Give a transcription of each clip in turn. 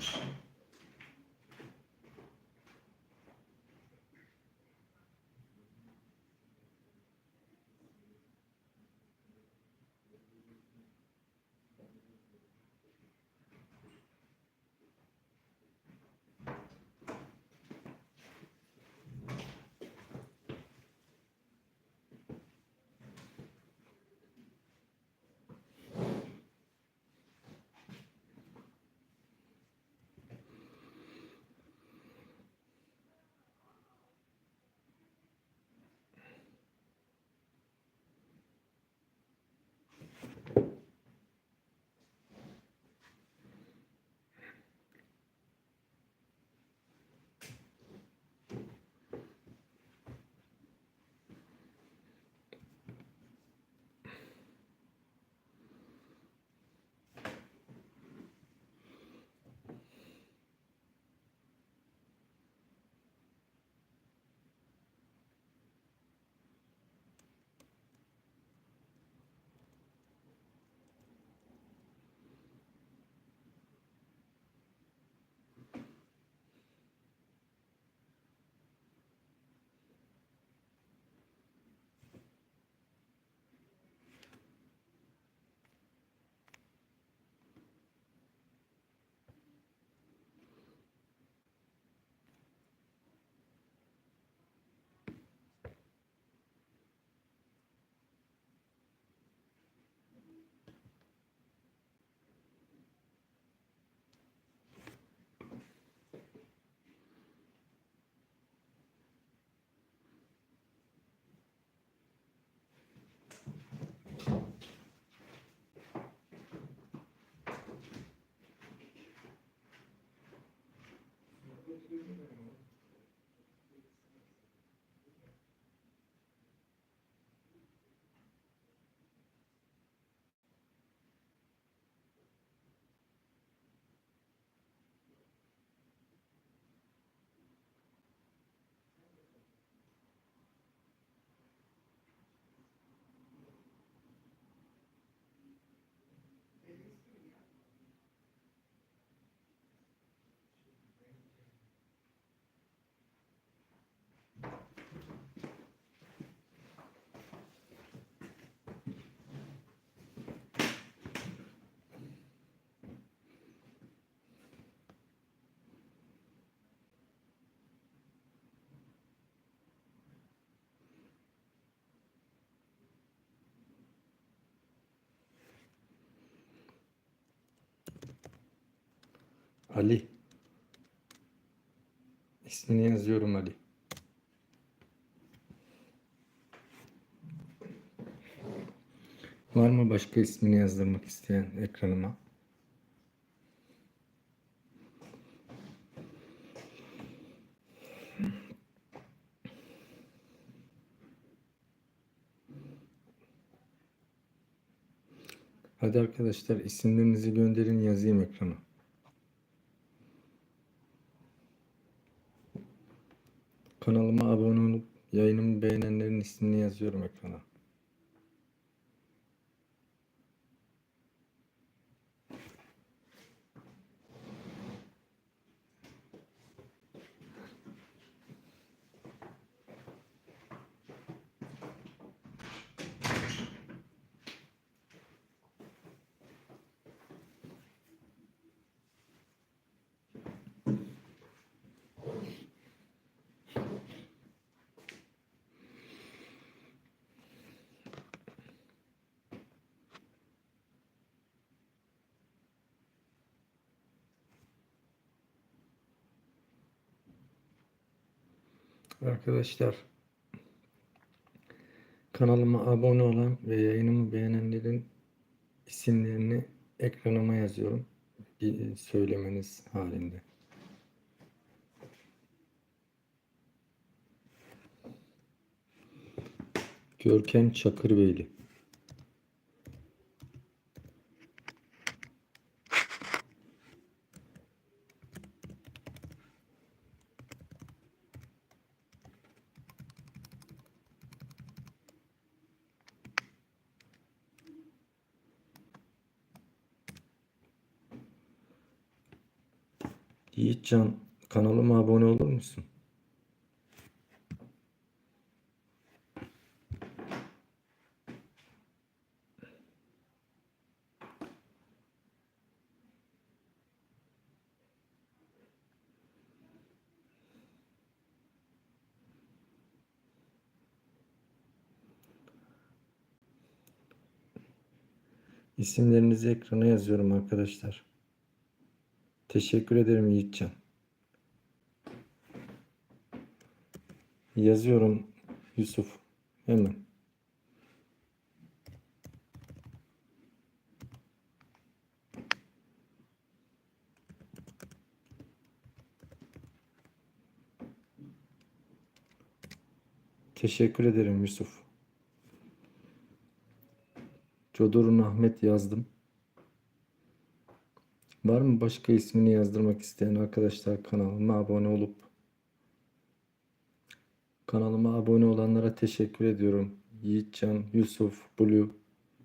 much. Ali. İsmini yazıyorum Ali. Var mı başka ismini yazdırmak isteyen ekranıma? Hadi arkadaşlar isimlerinizi gönderin yazayım ekrana. Kanalıma abone olup yayınımı beğenenlerin ismini yazıyorum ekrana. Arkadaşlar kanalıma abone olan ve yayınımı beğenenlerin isimlerini ekranıma yazıyorum. Bir söylemeniz halinde. Görkem Çakırbeyli. Yiğitcan kanalıma abone olur musun? İsimlerinizi ekrana yazıyorum arkadaşlar. Teşekkür ederim Yiğitcan. Yazıyorum Yusuf. Hemen. Teşekkür ederim Yusuf. Codurun Ahmet yazdım. Var mı başka ismini yazdırmak isteyen arkadaşlar kanalıma abone olup kanalıma abone olanlara teşekkür ediyorum. Yiğitcan, Yusuf, Blue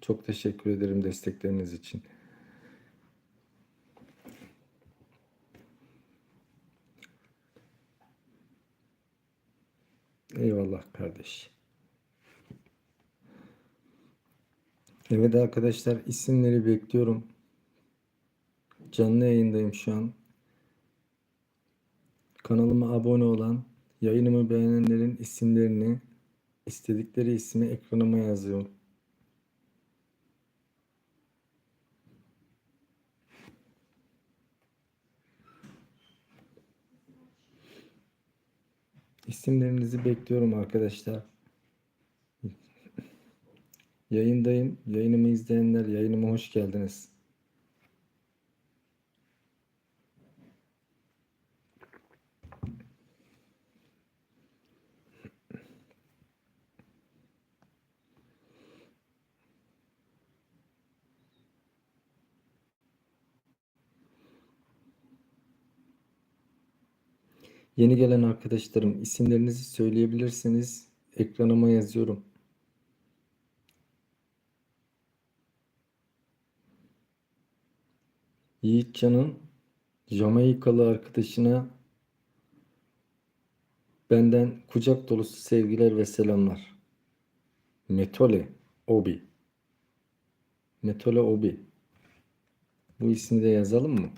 çok teşekkür ederim destekleriniz için. Eyvallah kardeş. Evet arkadaşlar isimleri bekliyorum. Canlı yayındayım şu an. Kanalıma abone olan, yayınımı beğenenlerin isimlerini istedikleri ismi ekranıma yazıyorum. İsimlerinizi bekliyorum arkadaşlar. Yayındayım. Yayınımı izleyenler yayınıma hoş geldiniz. Yeni gelen arkadaşlarım isimlerinizi söyleyebilirseniz ekranıma yazıyorum. Yiğitcan'ın Jamaikalı arkadaşına benden kucak dolusu sevgiler ve selamlar. Metole Obi. Metole Obi. Bu ismi de yazalım mı?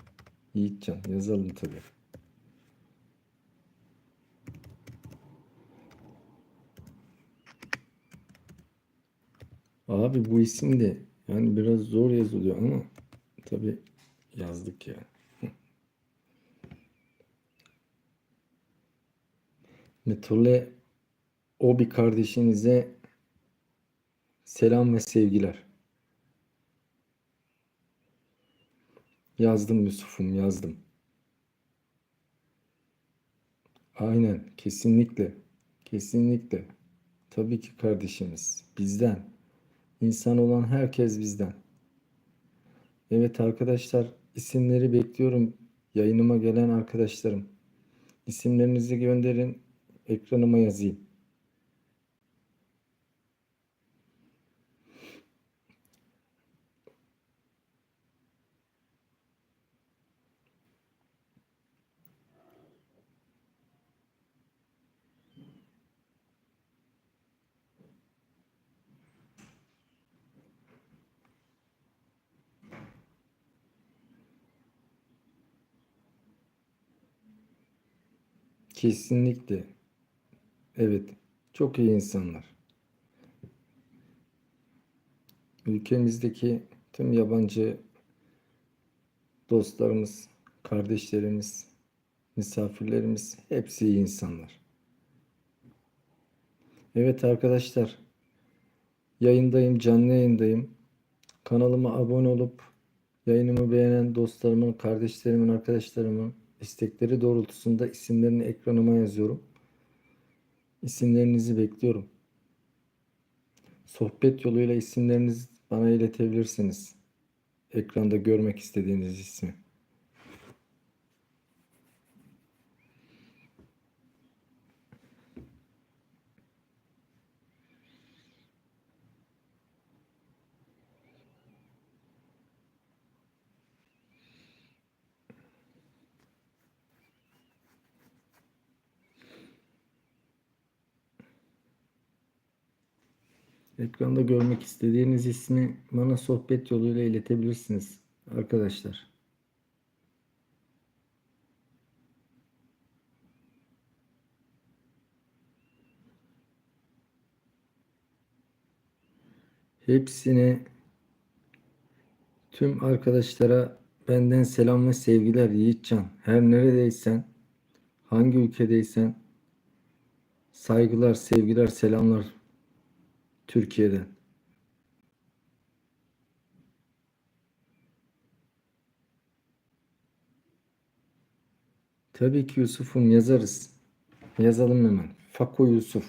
Yiğitcan yazalım tabii. Abi bu isim de yani biraz zor yazılıyor ama tabi yazdık ya. Yani. Metole Obi kardeşinize selam ve sevgiler. Yazdım Yusuf'um yazdım. Aynen kesinlikle. Kesinlikle. Tabii ki kardeşimiz bizden. İnsan olan herkes bizden. Evet arkadaşlar isimleri bekliyorum. Yayınıma gelen arkadaşlarım. İsimlerinizi gönderin. Ekranıma yazayım. Kesinlikle. Evet. Çok iyi insanlar. Ülkemizdeki tüm yabancı dostlarımız, kardeşlerimiz, misafirlerimiz hepsi iyi insanlar. Evet arkadaşlar. Yayındayım, canlı yayındayım. Kanalıma abone olup yayınımı beğenen dostlarımın, kardeşlerimin, arkadaşlarımın istekleri doğrultusunda isimlerini ekranıma yazıyorum. İsimlerinizi bekliyorum. Sohbet yoluyla isimlerinizi bana iletebilirsiniz. Ekranda görmek istediğiniz ismi. Ekranda görmek istediğiniz ismi bana sohbet yoluyla iletebilirsiniz arkadaşlar. Hepsine tüm arkadaşlara benden selam ve sevgiler Yiğitcan. Her neredeysen, hangi ülkedeysen saygılar, sevgiler, selamlar Türkiye'den. Tabii ki Yusuf'um yazarız. Yazalım hemen. Fako Yusuf.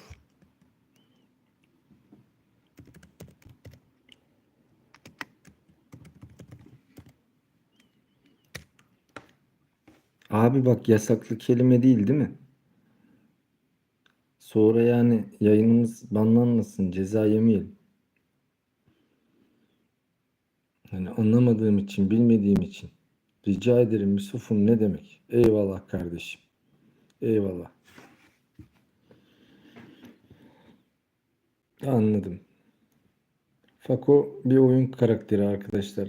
Abi bak yasaklı kelime değil değil mi? Sonra yani yayınımız banlanmasın, ceza yemeyelim. Yani anlamadığım için, bilmediğim için. Rica ederim Yusuf'um ne demek? Eyvallah kardeşim. Eyvallah. Anladım. Fako bir oyun karakteri arkadaşlar.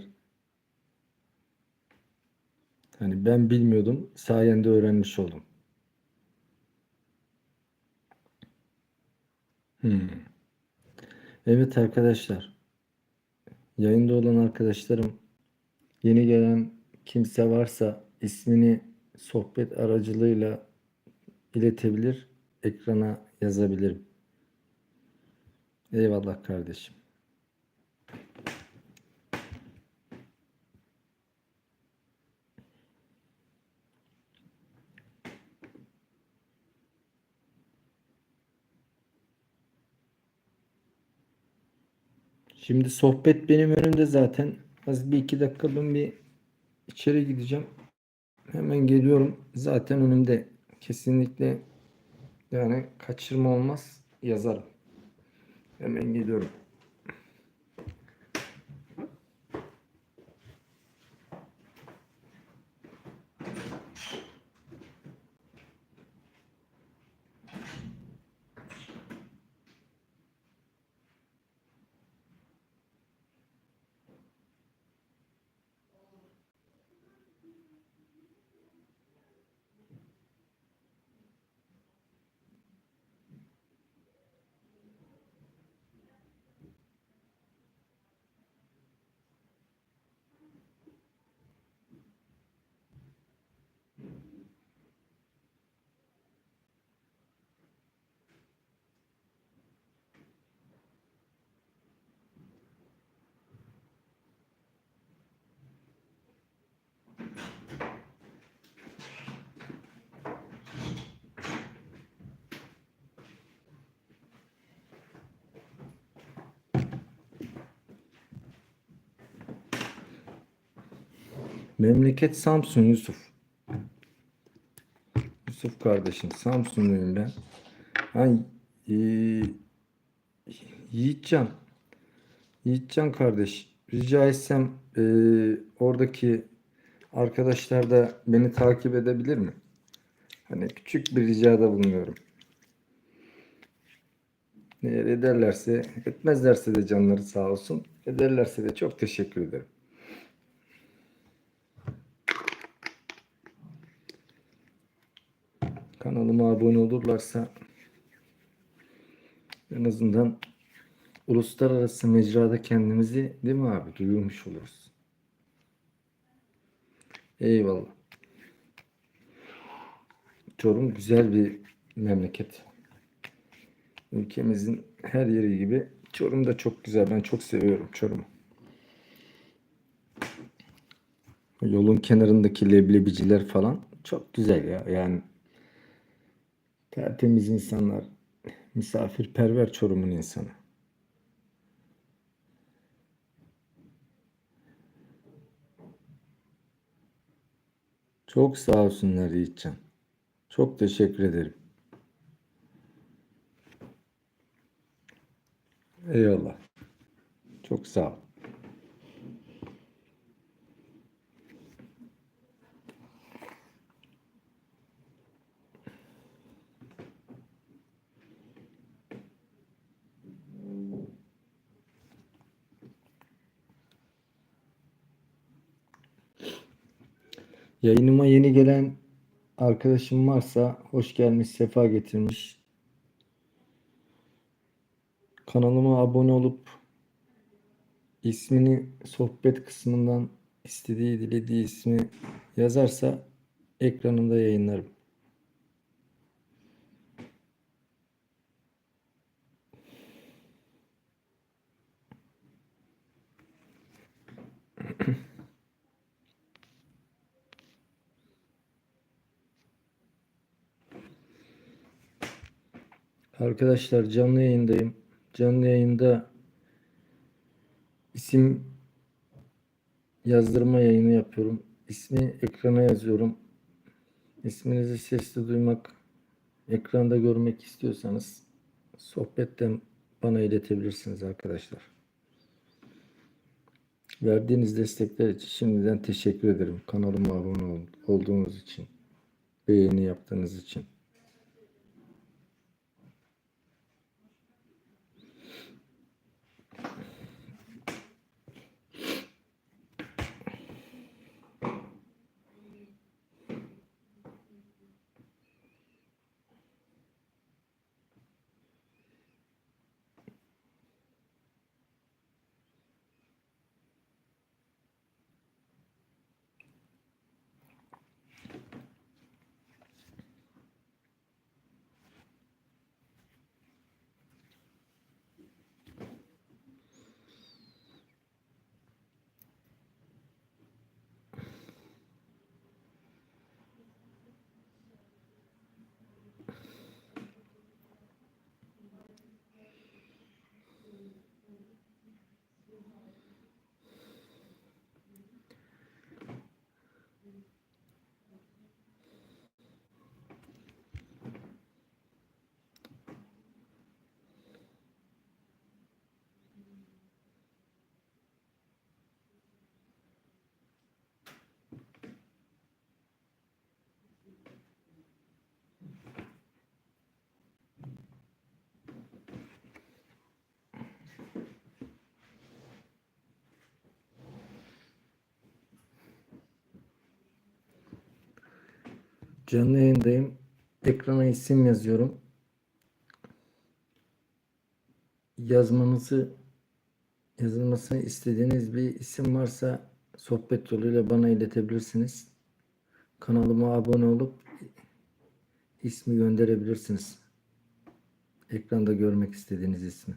Hani ben bilmiyordum. Sayende öğrenmiş oldum. Hmm. Evet arkadaşlar. Yayında olan arkadaşlarım yeni gelen kimse varsa ismini sohbet aracılığıyla iletebilir. Ekrana yazabilirim. Eyvallah kardeşim. Şimdi sohbet benim önümde zaten. Az bir iki dakika ben bir içeri gideceğim. Hemen geliyorum. Zaten önümde. Kesinlikle yani kaçırma olmaz. Yazarım. Hemen geliyorum. Memleket Samsun Yusuf. Yusuf kardeşim Samsunluyum ben. Ay, e, Yiğitcan. Yiğitcan kardeş rica etsem e, oradaki arkadaşlar da beni takip edebilir mi? Hani küçük bir ricada bulunuyorum. Eğer ederlerse, etmezlerse de canları sağ olsun. Ederlerse de çok teşekkür ederim. Kanalıma abone olurlarsa en azından uluslararası mecrada kendimizi değil mi abi duyurmuş oluruz. Eyvallah. Çorum güzel bir memleket. Ülkemizin her yeri gibi Çorum da çok güzel. Ben çok seviyorum Çorum'u. Yolun kenarındaki leblebiciler falan çok güzel ya. Yani tertemiz insanlar, misafirperver Çorum'un insanı. Çok sağ olsunlar Yiğitcan. Çok teşekkür ederim. Eyvallah. Çok sağ ol. Yayınıma yeni gelen arkadaşım varsa hoş gelmiş, sefa getirmiş. Kanalıma abone olup ismini sohbet kısmından istediği, dilediği ismi yazarsa ekranında yayınlarım. Arkadaşlar canlı yayındayım. Canlı yayında isim yazdırma yayını yapıyorum. İsmi ekrana yazıyorum. İsminizi sesli duymak, ekranda görmek istiyorsanız sohbetten bana iletebilirsiniz arkadaşlar. Verdiğiniz destekler için şimdiden teşekkür ederim. Kanalıma abone ol- olduğunuz için, beğeni yaptığınız için. Canlı yayındayım. Ekrana isim yazıyorum. Yazmanızı yazılmasını istediğiniz bir isim varsa sohbet yoluyla bana iletebilirsiniz. Kanalıma abone olup ismi gönderebilirsiniz. Ekranda görmek istediğiniz ismi.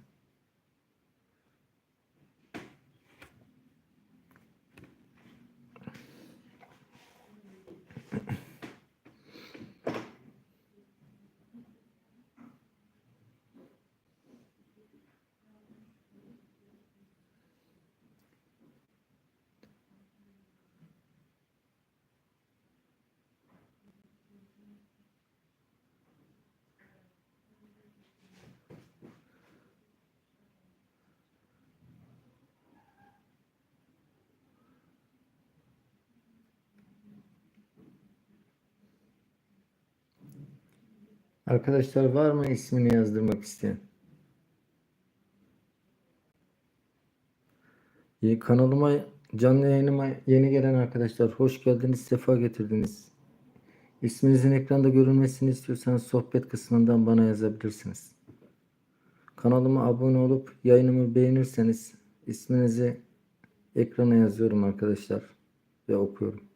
Arkadaşlar var mı ismini yazdırmak isteyen? Kanalıma canlı yayınıma yeni gelen arkadaşlar hoş geldiniz, sefa getirdiniz. İsminizin ekranda görünmesini istiyorsanız sohbet kısmından bana yazabilirsiniz. Kanalıma abone olup yayınımı beğenirseniz isminizi ekrana yazıyorum arkadaşlar ve okuyorum.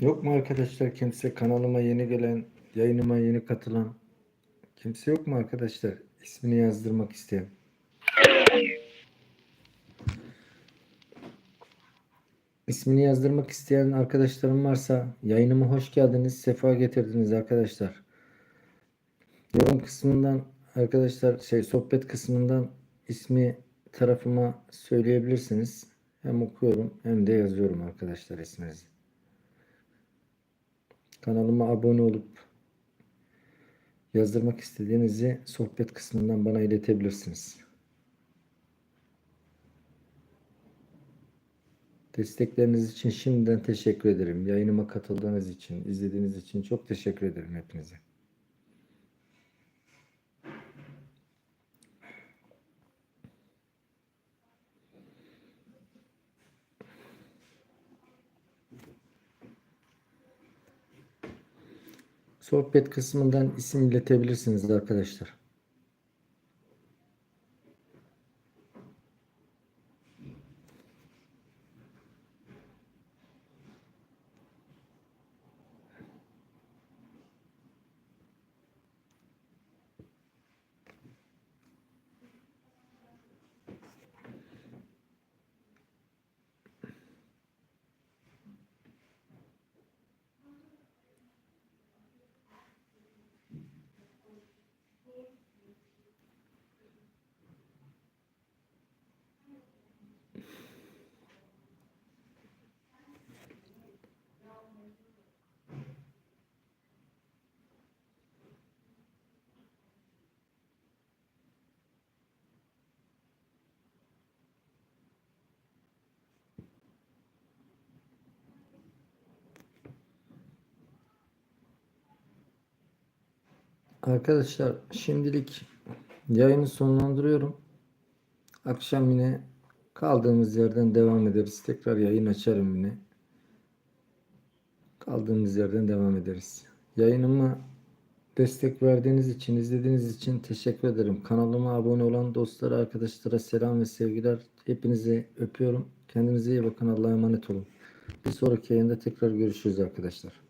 Yok mu arkadaşlar kimse kanalıma yeni gelen, yayınıma yeni katılan kimse yok mu arkadaşlar? İsmini yazdırmak isteyen. İsmini yazdırmak isteyen arkadaşlarım varsa yayınıma hoş geldiniz, sefa getirdiniz arkadaşlar. Yorum kısmından arkadaşlar şey sohbet kısmından ismi tarafıma söyleyebilirsiniz. Hem okuyorum hem de yazıyorum arkadaşlar isminizi. Kanalıma abone olup yazdırmak istediğinizi sohbet kısmından bana iletebilirsiniz. Destekleriniz için şimdiden teşekkür ederim. Yayınıma katıldığınız için, izlediğiniz için çok teşekkür ederim hepinize. Sohbet kısmından isim iletebilirsiniz arkadaşlar. Arkadaşlar şimdilik yayını sonlandırıyorum. Akşam yine kaldığımız yerden devam ederiz. Tekrar yayın açarım yine. Kaldığımız yerden devam ederiz. Yayınıma destek verdiğiniz için, izlediğiniz için teşekkür ederim. Kanalıma abone olan dostlara, arkadaşlara selam ve sevgiler. Hepinizi öpüyorum. Kendinize iyi bakın. Allah'a emanet olun. Bir sonraki yayında tekrar görüşürüz arkadaşlar.